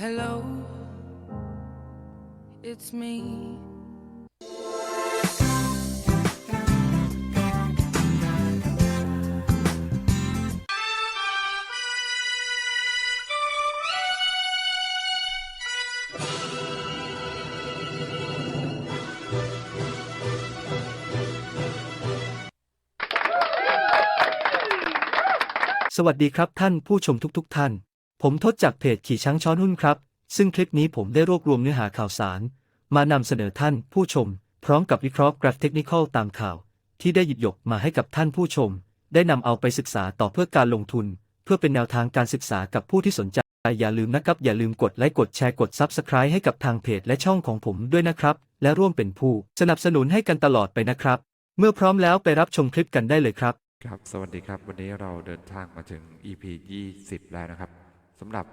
Hello, it's me. สวัสดีครับท่านผู้ชมทุกๆทท่าน ผมทศจากเพจขี่ช้างช้อนหุ้นครับ ซึ่งคลิปนี้ผมได้รวบรวมเนื้อหาข่าวสาร มานำเสนอท่านผู้ชม พร้อมกับวิเคราะห์กราฟเทคนิคตามข่าว ที่ได้หยิบยกมาให้กับท่านผู้ชม ได้นำเอาไปศึกษาต่อเพื่อการลงทุน เพื่อเป็นแนวทางการศึกษากับผู้ที่สนใจ อย่าลืมนะครับ อย่าลืมกดไลค์กดแชร์กด Subscribe ให้กับทางเพจและช่องของผมด้วยนะครับ และร่วมเป็นผู้สนับสนุนให้กันตลอดไปนะครับ เมื่อพร้อมแล้วไปรับชมคลิปกันได้เลยครับ ครับ สวัสดีครับ วันนี้เราเดินทางมาถึง EP 20 แล้วนะครับ สำหรับ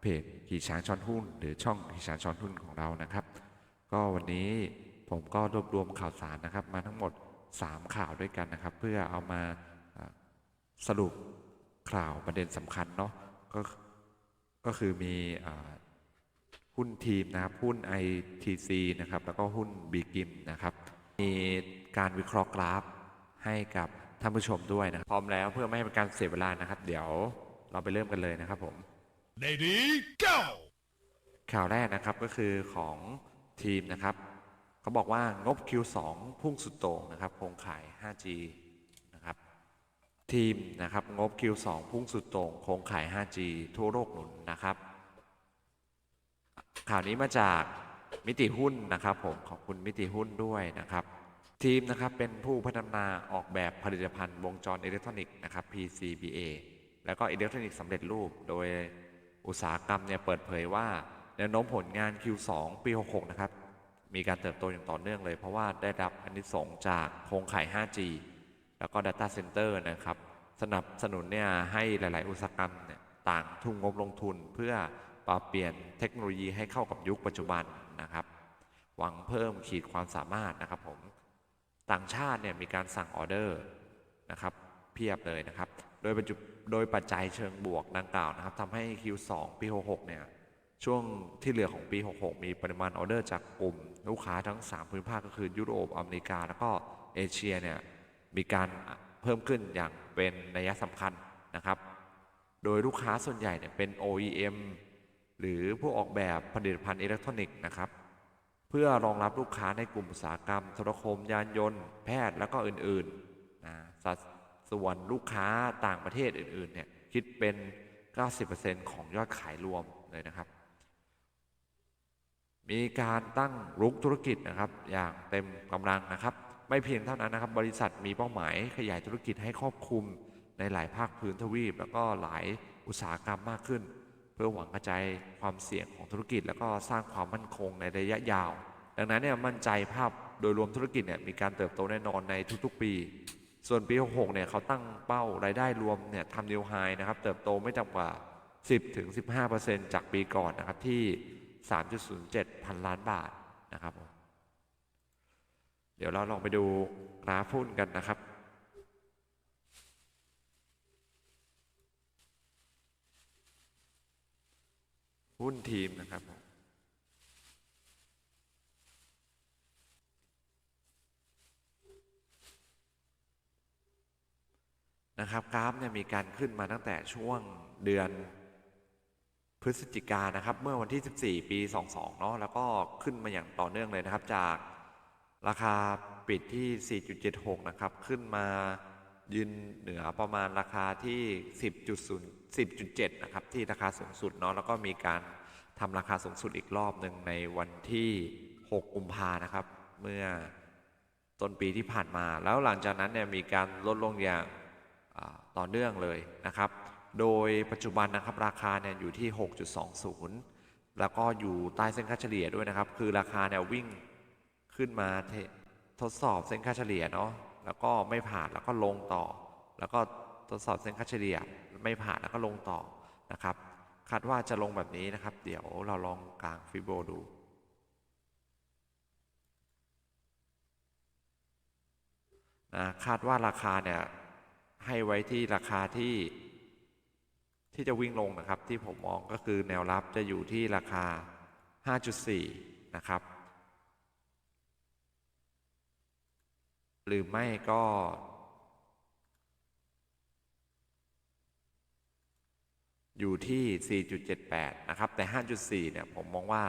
เพจขี่ช้างช้อนหุ้น หรือช่องขี่ช้างช้อนหุ้นของเรานะครับ ก็วันนี้ผมก็รวบรวมข่าวสารนะครับ มาทั้งหมด 3 ข่าวด้วยกันนะครับ เพื่อเอามาสรุปข่าวประเด็นสำคัญเนาะก็ก็คือมีอหุ้นทีมนะครับหุ้น ITC นะครับ แล้วก็หุ้นบีกิมนะครับ มีการวิเคราะห์กราฟให้กับท่านผู้ชมด้วยนะรพร้อมแล้วเพื่อไม่ให้เป็นการเสียเวลานะครับ เดี๋ยวเราไปเริ่มกันเลยนะครับผม Lady, go! ข่าวแรกนะครับก็คือของทีมนะครับเขาบอกว่างบ Q2 พุ่งสุดโต่งนะครับโครงข่าย 5G นะครับทีมนะครับงบ Q2 พุ่งสุดโต่งโครงข่าย 5G ทั่วโลกหนุนนะครับ ข่าวนี้มาจากมิติหุ้นนะครับผมขอบคุณมิติหุ้นด้วยนะครับทีมนะครับเป็นผู้พัฒนาออกแบบผลิตภัณฑ์วงจรอิเล็กทรอนิกส์นะครับ PCBA แล้วก็อิเล็กทรอนิกส์สำเร็จรูปโดย อุตสาหกรรมเนี่ยเปิดเผยว่าแนวโน้มผลงาน Q2 ปี 66 นะครับ มีการเติบโตอย่างต่อเนื่องเลย เพราะว่าได้รับอันนิสงจากโครงข่าย 5G แล้วก็ Data Center นะครับ สนับสนุนเนี่ยให้หลาย ๆ อุตสาหกรรมเนี่ยต่างทุ่มงบลงทุนเพื่อปรับเปลี่ยนเทคโนโลยีให้เข้ากับยุคปัจจุบันนะครับ หวังเพิ่มขีดความสามารถนะครับผม ต่างชาติเนี่ยมีการสั่งออเดอร์นะครับเพียบเลยนะครับ โดยปัจจุโดยปัจจัยเชิงบวกดังกล่าวนะครับทำให้ Q2 ปี 66 เนี่ย ช่วงที่เหลือของปี 66 มีปริมาณออเดอร์จากกลุ่ม ลูกค้าทั้ง3ภูมิภาคก็คือยุโรปอเมริกา แล้วก็เอเชียเนี่ย มีการเพิ่มขึ้นอย่างเป็นนัยสำคัญนะครับ โดยลูกค้าส่วนใหญ่เนี่ยเป็น OEM หรือผู้ออกแบบผลิตภัณฑ์อิเล็กทรอนิกส์นะครับ เพื่อรองรับลูกค้าในกลุ่มอุตสาหกรรมโทรคมยานยนต์ แพทย์แล้วก็อื่นๆนะ ส่วนลูกค้าต่างประเทศอื่นๆเนี่ยคิดเป็น 90%ของยอดขายรวมเลยนะครับ มีการตั้งรุกธุรกิจนะครับ อย่างเต็มกำลังนะครับ ไม่เพียงเท่านั้นนะครับ บริษัทมีเป้าหมายขยายธุรกิจให้ครอบคลุมในหลายภาคพื้นทวีป แล้วก็หลายอุตสาหกรรมมากขึ้น เพื่อหวังกระจายความเสี่ยงของธุรกิจ แล้วก็สร้างความมั่นคงในระยะยาว ดังนั้นเนี่ยมั่นใจภาพโดยรวมธุรกิจเนี่ยมีการเติบโตแน่นอนในทุกๆ ปี ส่วนปี 66 เนี่ยเขาตั้งเป้ารายได้รวมเนี่ยทำนิวไฮนะครับ เติบโตไม่ต่ำกว่า 10ถึง15%จากปีก่อนนะครับที่ 3.07 พันล้านบาทนะครับเดี๋ยวเราลองไปดูกราฟหุ้นกันนะครับหุ้นทีมนะครับ นะครับกราฟเนี่ยมีการขึ้นมาตั้งแต่ช่วงเดือนพฤศจิกานะครับ เมื่อวันที่ 14 ปี 22 เนาะแล้วก็ขึ้นมาอย่างต่อเนื่องเลยนะครับ จากราคาปิดที่ 4.76 นะครับ ขึ้นมายืนเหนือประมาณราคาที่ 10.0 10.7 นะครับ ที่ราคาสูงสุดเนาะแล้วก็มีการทำราคาสูงสุดอีกรอบหนึ่งในวันที่ 6 กุมภานะครับ เมื่อต้นปีที่ผ่านมา แล้วหลังจากนั้นเนี่ยมีการลดลงอย่าง ต่อเนื่องเลยนะครับ โดยปัจจุบันนะครับราคาเนี่ยอยู่ที่ 6.20 แล้วก็อยู่ใต้เส้นค่าเฉลี่ยด้วยนะครับ คือราคาเนี่ยวิ่งขึ้นมาททดสอบเส้นค่าเฉลี่ยเนาะ แล้วก็ไม่ผ่านแล้วก็ลงต่อ แล้วก็ทดสอบเส้นค่าเฉลี่ยไม่ผ่านแล้วก็ลงต่อนะครับ คาดว่าจะลงแบบนี้นะครับ เดี๋ยวเราลองกลางฟิโบดูนะคาดว่าราคาเนี่ย ให้ไว้ที่ราคาที่ที่จะวิ่งลงนะครับ ที่ผมมองก็คือแนวรับจะอยู่ที่ราคา 5.4 นะครับ หรือไม่ก็อยู่ที่ 4.78 นะครับ แต่ 5.4 เนี่ย ผมมองว่า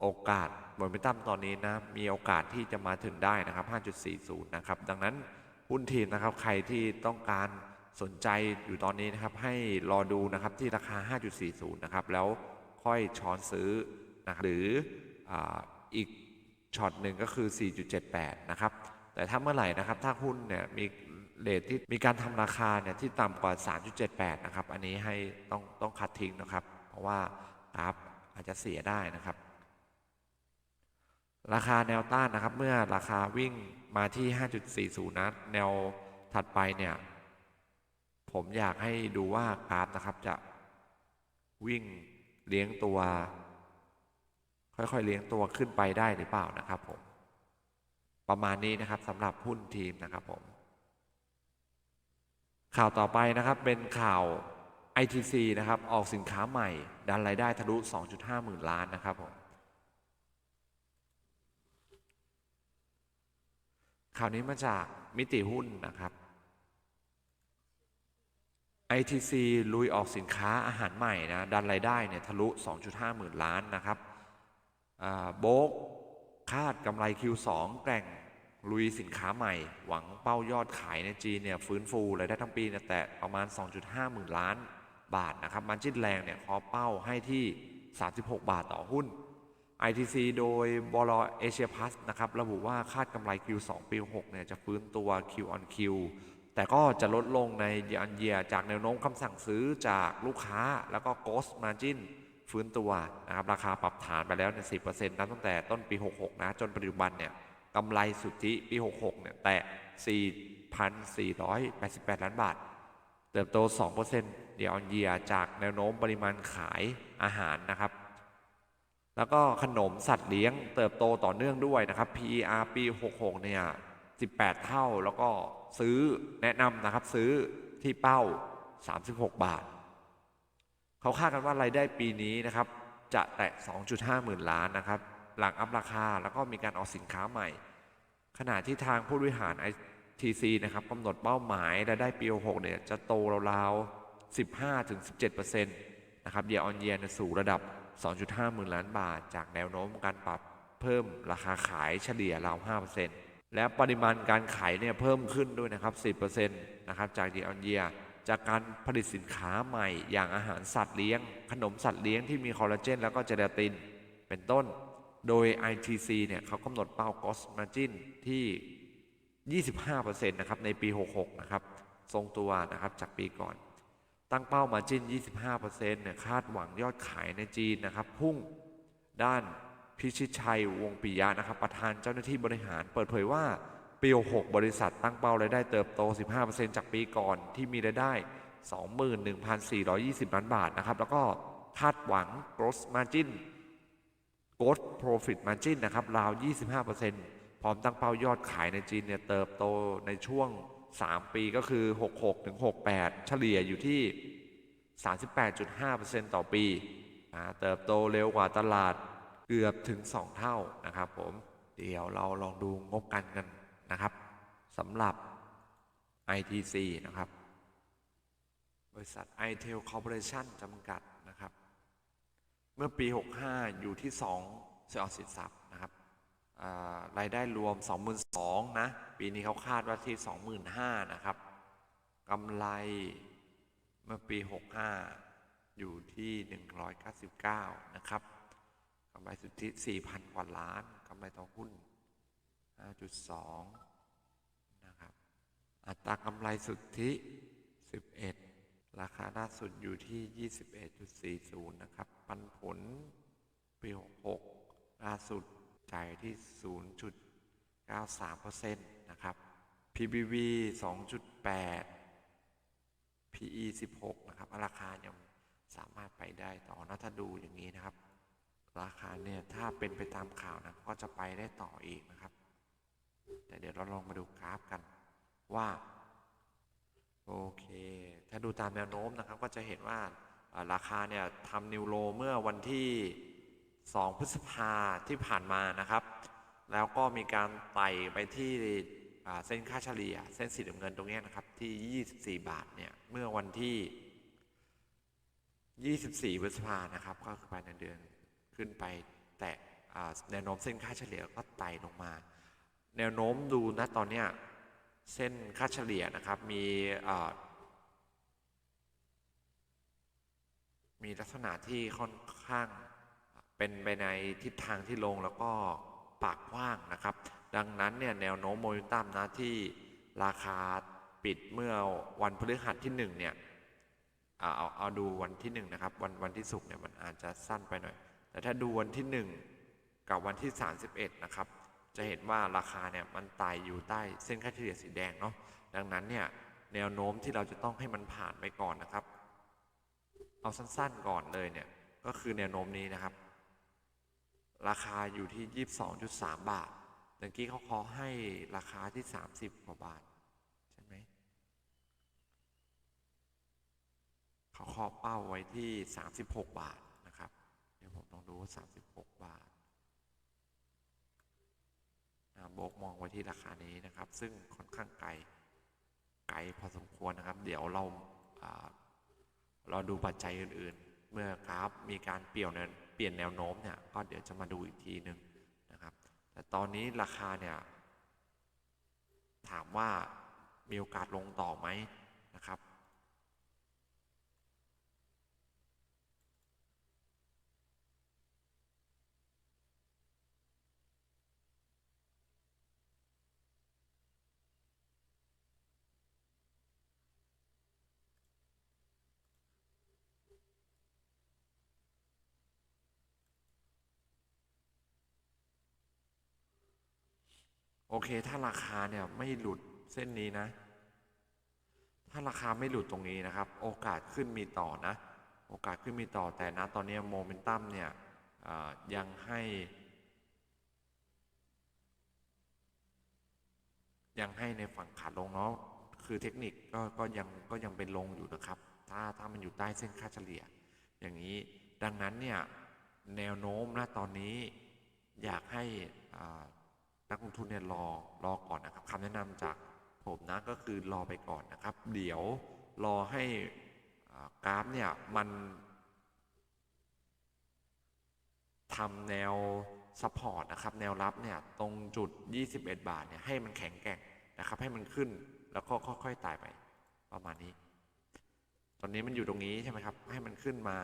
โอกาสโมเมนตัมตอนนี้นะ มีโอกาสที่จะมาถึงได้นะครับ 5.40 นะครับ ดังนั้น หุ้นทีมนะครับ ใครที่ต้องการสนใจอยู่ตอนนี้นะครับ ให้รอดูนะครับที่ราคา 5.40 นะครับ แล้วค่อยช้อนซื้อนะครับหรือออีกช็อตหนึ่งก็คือ 4.78 นะครับ แต่ถ้าเมื่อไหร่นะครับ ถ้าหุ้นเนี่ยมีเลทที่มีการทำราคาเนี่ยที่ต่ำกว่า 3.78 นะครับ อันนี้ให้ต้องต้องคัดทิ้งนะครับ เพราะว่ากราฟอาจจะเสียได้นะครับ ราคาแนวต้านนะครับ เมื่อราคาวิ่ง มาที่ 5.40 นะ แนวถัดไปเนี่ย ผมอยากให้ดูว่ากราฟนะครับจะวิ่งเลี้ยงตัว ค่อยๆเลี้ยงตัวขึ้นไปได้หรือเปล่านะครับผม ประมาณนี้นะครับสำหรับหุ้นทีมนะครับผม ข่าวต่อไปนะครับเป็นข่าว ITC นะครับ ออกสินค้าใหม่ ดันรายได้ทะลุ 2.5 หมื่นล้านนะครับผม ข่าวนี้มาจากมิติหุ้นนะครับ ITC ลุยออกสินค้าอาหารใหม่นะ ดันรายได้เนี่ยทะลุ 2.5 หมื่นล้านนะครับโบกคาดกำไร Q2 แกร่งลุยสินค้าใหม่ หวังเป้ายอดขายในจีนเนี่ยฟื้นฟูรายได้ทั้งปีเนี่ยแต่ประมาณ 2.5 หมื่นล้านบาทนะครับมันจิ้นแรงเนี่ยขอเป้าให้ที่ 36 บาทต่อหุ้น ITC โดยบลเอเชียพัสนะครับระบุว่าคาดกำไร Q2 ปี 6 เนี่ยจะฟื้นตัว Q on Q แต่ก็จะลดลงใน year on year จากแนวโน้มคำสั่งซื้อจากลูกค้าแล้วก็ gross margin ฟื้นตัวนะครับราคาปรับฐานไปแล้วเนี่ย10%นับตั้งแต่ต้นปี 66 นะ จนปัจจุบันเนี่ยกำไรสุทธิปี 66 เนี่ยแตะ 4,488 ล้านบาท เติบโต 2%เดียว on year จากแนวโน้มปริมาณขายอาหารนะครับ แล้วก็ขนมสัตว์เลี้ยงเติบโตต่อเนื่องด้วยนะครับ PER ปี 66 เนี่ย 18 เท่าแล้วก็ซื้อแนะนำนะครับซื้อที่เป้า 36 บาท เขาคาดกันว่ารายได้ปีนี้นะครับ จะแตะ 2.5 หมื่นล้านนะครับ หลังอัพราคาแล้วก็มีการออกสินค้าใหม่ ขณะที่ทางผู้บริหาร ITC นะครับกำหนดเป้าหมายรายได้ปี 66 เนี่ยจะโตราวๆ 15-17%นะครับเดียออนเยียสู่ระดับ 2.5 หมื่นล้านบาท จากแนวโน้มการปรับเพิ่มราคาขายเฉลี่ยราว 5%และปริมาณการขายเนี่ยเพิ่มขึ้นด้วยนะครับ 10%นะครับจากเดียออนเยียจากการผลิตสินค้าใหม่ อย่างอาหารสัตว์เลี้ยง ขนมสัตว์เลี้ยงที่มีคอลลาเจน แล้วก็เจลาติน เป็นต้น โดย ITC เนี่ยเขากำหนดเป้า gross margin ที่ 25%นะครับในปี 66 นะครับ ทรงตัวนะครับจากปีก่อน ตั้งเป้ามาจิ้น 25%เนี่ยคาดหวังยอดขายในจีนนะครับ พุ่งด้านพิชิตชัยวงปิยะนะครับ ประธานเจ้าหน้าที่บริหารเปิดเผยว่าปี6บริษัทตั้งเป้ารายได้เติบโต 15%จากปีก่อนที่มีรายได้ 21,420 ล้านบาทนะครับ แล้วก็คาดหวัง gross margin gross profit margin นะครับราว 25%พร้อมตั้งเป้ายอดขายในจีนเนี่ยเติบโตในช่วง 3 ปีก็คือ 66ถึง68 เฉลี่ยอยู่ที่ 38.5%ต่อปีอ่าเติบโตเร็วกว่าตลาดเกือบถึง 2 เท่านะครับผมเดี๋ยวเราลองดูงบการเงินนะครับสำหรับ ITC นะครับ บริษัท iTel Corporation จำกัดนะครับ เมื่อปี 65 อยู่ที่2เสียออสินทรัพย์นะครับรายได้รวม 22,000นะ ปีนี้เขาคาดว่าที่ 25,000 นะครับกำไร เมื่อปี 65 อยู่ที่ 199 นะครับกำไรสุทธิ 4,000 กว่าล้านกำไรต่อหุ้น 5.2 นะครับ อัตรากำไรสุทธิ 11 ราคาล่าสุดอยู่ที่ 21.40 นะครับ ปันผลปี 66 ล่าสุดจ่ายที่ 0.93%นะครับ PBV 2.8 PE 16 นะครับ ราคายังสามารถไปได้ต่อนะถ้าดูอย่างนี้นะครับ ราคาเนี่ยถ้าเป็นไปตามข่าวนะก็จะไปได้ต่ออีกนะครับ แต่เดี๋ยวเราลองมาดูกราฟกันว่า โอเค ถ้าดูตามแนวโน้มนะครับ ก็จะเห็นว่าราคาเนี่ยทำนิวโลเมื่อวันที่ 2 พฤษภาที่ผ่านมานะครับ แล้วก็มีการไต่ไปที่ เส้นค่าเฉลี่ย เส้นสีน้ำเงินตรงนี้นะครับที่ 24 บาทเนี่ยเมื่อวันที่ 24พฤษภานะครับก็คือภายในเดือนขึ้นไปแตะอ่แนวโน้มเส้นค่าเฉลี่ยก็ไต่ลงมา แนวโน้มดูนะตอนเนี้ยเส้นค่าเฉลี่ยนะครับมีมีลักษณะที่ค่อนข้างเป็นไปในทิศทางที่ลงแล้วก็ปากกว้างนะครับ ดังนั้นเนี่ยแนวโน้มโมเมนตัมนะที่ราคาปิดเมื่อวันพฤหัสที่หนึ่งเนี่ยเอาเอาเอาดูวันที่หนึ่งนะครับวันวันที่ศุกร์เนี่ยมันอาจจะสั้นไปหน่อย แต่ถ้าดูวันที่หนึ่งกับวันที่ 31นะครับจะเห็นว่าราคาเนี่ยมันไต่อยู่ใต้เส้นค่าเฉลี่ยสีแดงเนาะดังนั้นเนี่ยแนวโน้มที่เราจะต้องให้มันผ่านไปก่อนนะครับ เอาสั้นๆก่อนเลยเนี่ยก็คือแนวโน้มนี้นะครับ ราคาอยู่ที่ 22.3 บาท เมื่อกี้เขาขอให้ราคาที่ 30 กว่าบาท ใช่ไหมเขาเคาะเป้าไว้ที่ 36 บาทนะครับ เดี๋ยวผมลองดูว่า36 บาทโบกมองไว้ที่ราคานี้นะครับ ซึ่งค่อนข้างไกลไกลพอสมควรนะครับ เดี๋ยวเราเราดูปัจจัยอื่น ๆ เมื่อกราฟมีการเปลี่ยนแนวเปลี่ยนแนวโน้มเนี่ยก็เดี๋ยวจะมาดูอีกทีหนึ่ง แต่ตอนนี้ราคาเนี่ย ถามว่ามีโอกาสลงต่อไหมนะครับ โอเค ถ้าราคาเนี่ยไม่หลุดเส้นนี้นะ ถ้าราคาไม่หลุดตรงนี้นะครับ โอกาสขึ้นมีต่อนะ โอกาสขึ้นมีต่อแต่นะตอนนี้โมเมนตัมเนี่ยยังให้ ยังให้ในฝั่งขาลงเนาะคือเทคนิคก็ก็ยังก็ยังเป็นลงอยู่นะครับ ถ้าถ้ามันอยู่ใต้เส้นค่าเฉลี่ย อย่างนี้ดังนั้นเนี่ยแนวโน้มนะตอนนี้อยากให้อ่า นักลงทุนเนี่ยรอรอก่อนนะครับคำแนะนำจากผมนะก็คือรอไปก่อนนะครับ เดี๋ยวรอให้กราฟเนี่ยมันทำแนวซัพพอร์ตนะครับแนวรับเนี่ยตรงจุด 21 บาทเนี่ยให้มันแข็งแกร่งนะครับ ให้มันขึ้นแล้วก็ค่อยๆไต่ไปประมาณนี้ ตอนนี้มันอยู่ตรงนี้ใช่ไหมครับ ให้มันขึ้นมา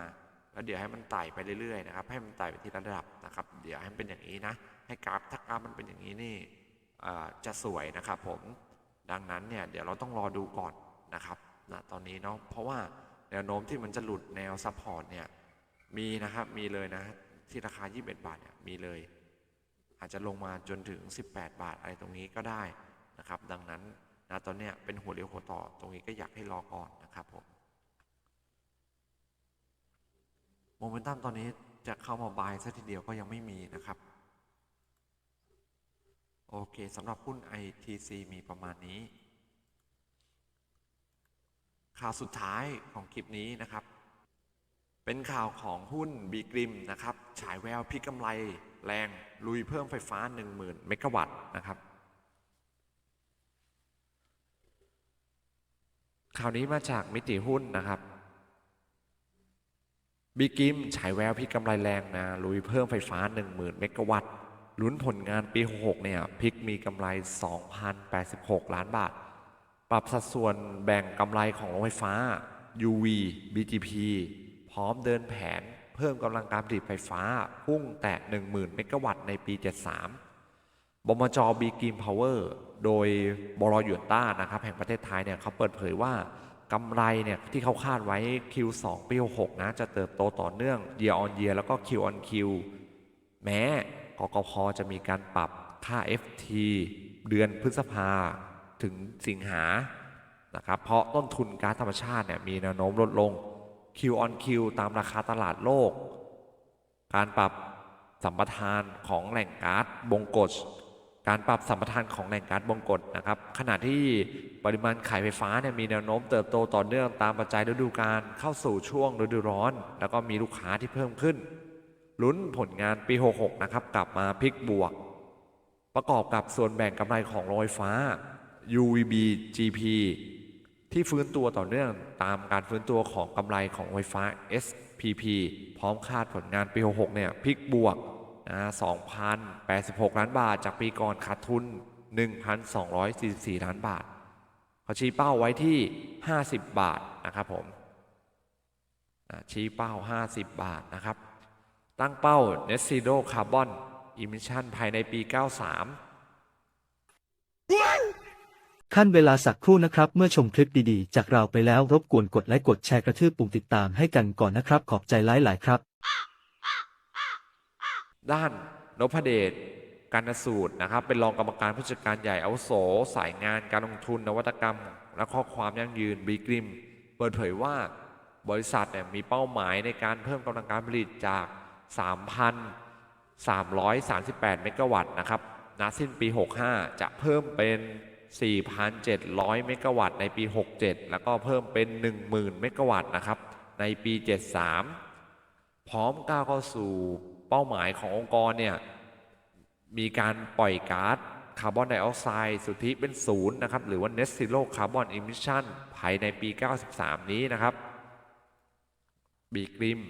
แล้วเดี๋ยวให้มันไต่ไปเรื่อยๆนะครับให้มันไต่ไปทีละระดับนะครับ เดี๋ยวให้มันเป็นอย่างนี้นะ ให้กราฟถ้ากราฟมันเป็นอย่างนี้นี่จะสวยนะครับผมดังนั้นเนี่ยเดี๋ยวเราต้องรอดูก่อนนะครับนะตอนนี้เนาะเพราะว่าแนวโน้มที่มันจะหลุดแนวซัพพอร์ตเนี่ยมีนะครับมีเลยนะที่ราคา 21 บาทเนี่ยมีเลย อาจจะลงมาจนถึง 18 บาทอะไรตรงนี้ก็ได้นะครับ ดังนั้นนะตอนเนี้ยเป็นหัวเรียวหัวต่อตรงนี้ก็อยากให้รอก่อนนะครับผม โมเมนตัมตอนนี้จะเข้ามาบายซะทีเดียวก็ยังไม่มีนะครับ โอเคสำหรับหุ้น ITC มีประมาณนี้ ข่าวสุดท้ายของคลิปนี้นะครับ เป็นข่าวของหุ้นบีกริมนะครับ ฉายแววพลิกกำไรแรงลุยเพิ่มไฟฟ้า 10,000 เมกะวัตต์นะครับข่าวนี้มาจากมิติหุ้นนะครับ บีกิมฉายแววพลิกกำไรแรงนะ ลุยเพิ่มไฟฟ้า 10,000 เมกะวัตต์ลุ้นผลงานปี 66 เนี่ย พิกมีกำไร 2,086 ล้านบาท ปรับสัดส่วนแบ่งกำไรของโรงไฟฟ้า UV BGP พร้อมเดินแผน เพิ่มกำลังการผลิตไฟฟ้า พุ่งแตะ 10,000 เมกะวัตต์ในปี 73 บมจบีกิมพาวเวอร์ โดยบรหยวนต้านะครับ แห่งประเทศไทยเนี่ยเขาเปิดเผยว่า กำไรเนี่ยที่เขาคาดไว้ Q2 ปี6นะจะเติบโตต่อเนื่อง year on year แล้วก็ Q on Q แม้กกพจะมีการปรับค่า FT เดือนพฤษภาถึงสิงหานะครับเพราะต้นทุนก๊าซธรรมชาติเนี่ยมีแนวโน้มลดลง Q on Q ตามราคาตลาดโลก การปรับสัมปทานของแหล่งก๊าซบงกฎ การปรับสัมปทานของแหล่งก๊าซบงกฎนะครับขณะที่ปริมาณขายไฟฟ้าเนี่ยมีแนวโน้มเติบโตต่อเนื่องตามปัจจัยฤดูกาลเข้าสู่ช่วงฤดูร้อน แล้วก็มีลูกค้าที่เพิ่มขึ้นลุ้นผลงานปี 66 นะครับ กลับมาพลิกบวก ประกอบกับส่วนแบ่งกำไรของโรงไฟฟ้า UVB GP ที่ฟื้นตัวต่อเนื่องตามการฟื้นตัวของกำไรของไฟฟ้า SPP พร้อมคาดผลงานปี 66 เนี่ยพลิกบวก 2,086 ล้านบาท จากปีก่อนขาดทุน 1,244 ล้านบาทเขาชี้เป้าไว้ที่ 50 บาทนะครับผมชี้เป้า 50 บาทนะครับ ตั้งเป้า Net Zero Carbon Emission ภายในปี 93ขั้นเวลาสักครู่นะครับ เมื่อชมคลิปดีๆ จากเราไปแล้วรบกวนกดไลค์กดแชร์กระทืบปุ่มติดตามให้กันก่อนนะครับ ขอบใจหลายๆครับ ด้านนพเดชการสูตรนะครับ เป็นรองกรรมการผู้จัดการใหญ่อาวุโส สายงานการลงทุนนวัตกรรม และข้อความยั่งยืนบีกริม เปิดเผยว่าบริษัทเนี่ยมีเป้าหมายในการเพิ่มกำลังการผลิตจาก 3,338 เมกะวัตต์นะครับณสิ้นปี 65 จะเพิ่มเป็น 4,700 เมกะวัตต์ในปี 67 แล้วก็เพิ่มเป็น 10,000 เมกะวัตต์นะครับในปี 73 พร้อมก้าวเข้าสู่ เป้าหมายขององค์กรเนี่ยมีการปล่อยก๊าซคาร์บอนไดออกไซด์สุทธิเป็นศูนย์นะครับหรือว่า Net Zero Carbon Emission ภายในปี 93 นี้นะครับบีกริม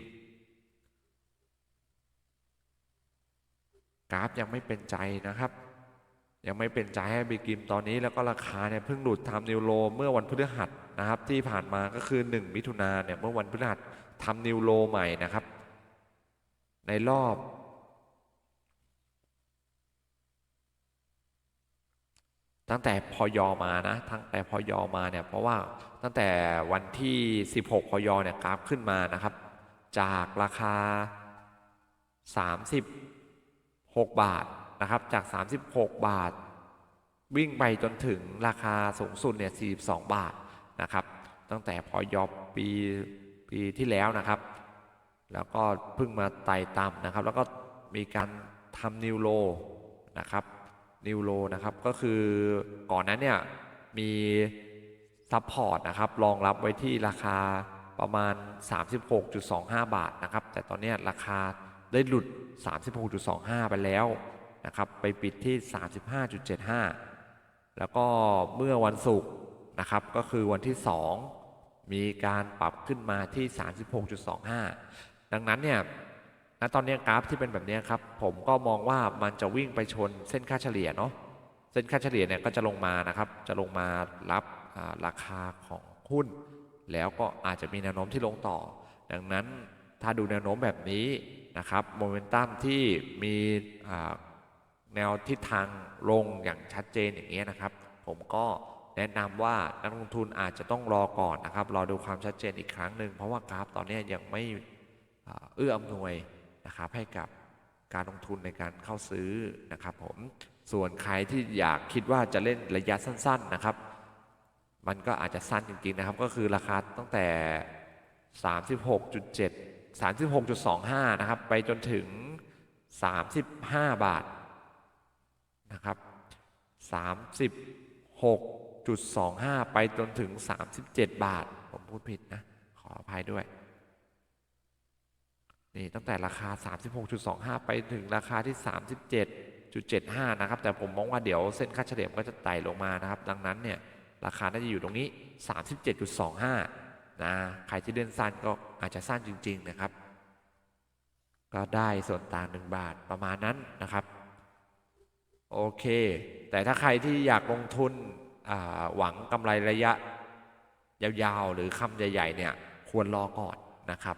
กราฟยังไม่เป็นใจนะครับ ยังไม่เป็นใจให้บีกริมตอนนี้แล้วก็ราคาเนี่ยเพิ่งหลุดทำนิวโลเมื่อวันพฤหัสนะครับ ที่ผ่านมาก็คือ 1 มิถุนาเนี่ยเมื่อวันพฤหัสทำนิวโลใหม่นะครับ ในรอบ ตั้งแต่พยมานะตั้งแต่พยมาเนี่ยเพราะว่าตั้งแต่วันที่ 16พยเนี่ยกราฟขึ้นมานะครับ จากราคา 36 บาทนะครับ จาก 36 บาท วิ่งไปจนถึงราคาสูงสุดเนี่ย42 บาทนะครับ ตั้งแต่พอยอปีปีที่แล้วนะครับ แล้วก็เพิ่งมาไต่ต่ำนะครับ แล้วก็มีการทำนิวโลนะครับนิวโลนะครับก็คือก่อนนั้นเนี่ยมีซัพพอร์ตนะครับรองรับไว้ที่ราคาประมาณ 36.25 บาทนะครับ แต่ตอนนี้ราคาได้หลุด 36.25 ไปแล้วนะครับไปปิดที่ 35.75 แล้วก็เมื่อวันศุกร์นะครับก็คือวันที่ 2 มีการปรับขึ้นมาที่ 36.25 ดังนั้นเนี่ยณตอนนี้กราฟที่เป็นแบบนี้ครับ ผมก็มองว่ามันจะวิ่งไปชนเส้นค่าเฉลี่ยเนาะเส้นค่าเฉลี่ยเนี่ยก็จะลงมานะครับ จะลงมารับราคาของหุ้น แล้วก็อาจจะมีแนวโน้มที่ลงต่อ ดังนั้นถ้าดูแนวโน้มแบบนี้นะครับโมเมนตัมที่มีแนวทิศทางลงอย่างชัดเจนอย่างนี้ยนะครับ ผมก็แนะนำว่านักลงทุนอาจจะต้องรอก่อนนะครับรอดูความชัดเจนอีกครั้งหนึ่งเพราะว่ากราฟตอนนี้ยังไม่ เอื้ออำนวยนะครับให้กับการลงทุนในการเข้าซื้อนะครับผมส่วนใครที่อยากคิดว่าจะเล่นระยะสั้น ๆนะครับ มันก็อาจจะสั้นจริงๆนะครับ ก็คือราคาตั้งแต่ 36.7 36.25 นะครับ ไปจนถึง 35 บาทนะครับ 36.25 ไปจนถึง 37 บาท ผมพูดผิดนะ ขออภัยด้วย นี่ตั้งแต่ราคา 36.25 ไปถึงราคาที่ 37.75 นะครับ แต่ผมมองว่าเดี๋ยวเส้นค่าเฉลี่ยก็จะไต่ลงมานะครับ ดังนั้นเนี่ยราคาน่าจะอยู่ตรงนี้ 37.25 นะ ใครที่เล่นสั้นก็อาจจะสั้นจริง ๆ นะครับ ก็ได้ส่วนต่าง 1 บาทประมาณนั้นนะครับ โอเค แต่ถ้าใครที่อยากลงทุนหวังกำไรระยะยาวๆ หรือคำใหญ่ ๆ เนี่ยควรรอก่อนนะครับ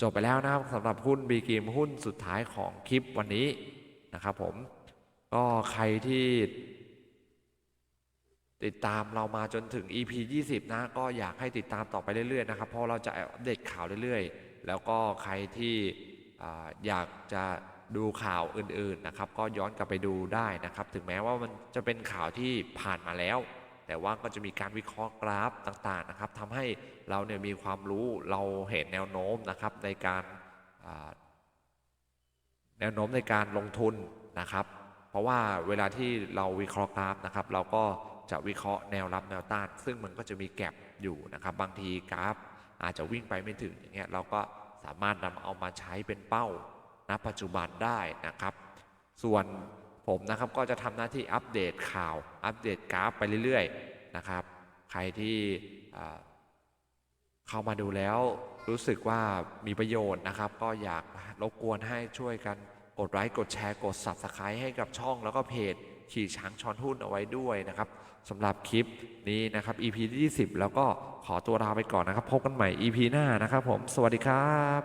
จบไปแล้วนะครับสำหรับหุ้นบีกีมหุ้นสุดท้ายของคลิปวันนี้นะครับผมก็ใครที่ ติดตามเรามาจนถึง EP 20 นะ ก็อยากให้ติดตามต่อไปเรื่อยๆนะครับ เพราะเราจะอัปเดตข่าวเรื่อยๆ แล้วก็ใครที่อ่อยากจะดูข่าวอื่นๆนะครับ ก็ย้อนกลับไปดูได้นะครับ ถึงแม้ว่ามันจะเป็นข่าวที่ผ่านมาแล้ว แต่ว่าก็จะมีการวิเคราะห์กราฟต่างๆนะครับทำให้เราเนี่ยมีความรู้เราเห็นแนวโน้มนะครับในการแนวโน้มในการลงทุนนะครับ เพราะว่าเวลาที่เราวิเคราะห์กราฟนะครับ เราก็จะวิเคราะห์แนวรับแนวต้าน ซึ่งมันก็จะมีแกลบอยู่นะครับ บางทีกราฟอาจจะวิ่งไปไม่ถึงอย่างเงี้ยเราก็สามารถนำเอามาใช้เป็นเป้าณปัจจุบันได้นะครับ ส่วน ผมนะครับก็จะทำหน้าที่อัปเดตข่าว อัปเดตกราฟไปเรื่อยๆนะครับ ใครที่เข้ามาดูแล้วรู้สึกว่ามีประโยชน์นะครับ ก็อยากรบกวนให้ช่วยกันกดไลค์กดแชร์กด Subscribe ให้กับช่องแล้วก็เพจขี่ช้างช้อนหุ้นเอาไว้ด้วยนะครับสำหรับคลิปนี้นะครับ EP ที่20 แล้วก็ขอตัวลาไปก่อนนะครับ พบกันใหม่ EP หน้านะครับผม สวัสดีครับ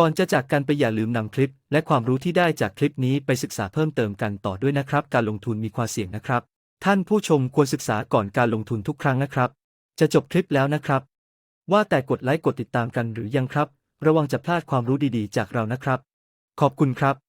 ก่อนจะจากกันไปอย่าลืมนำคลิป และความรู้ที่ได้จากคลิปนี้ไปศึกษาเพิ่มเติมกันต่อด้วยนะครับ การลงทุนมีความเสี่ยงนะครับ ท่านผู้ชมควรศึกษาก่อนการลงทุนทุกครั้งนะครับ จะจบคลิปแล้วนะครับ ว่าแต่กดไลค์กดติดตามกันหรือยังครับ ระวังจะพลาดความรู้ดีๆ จากเรานะครับ ขอบคุณครับ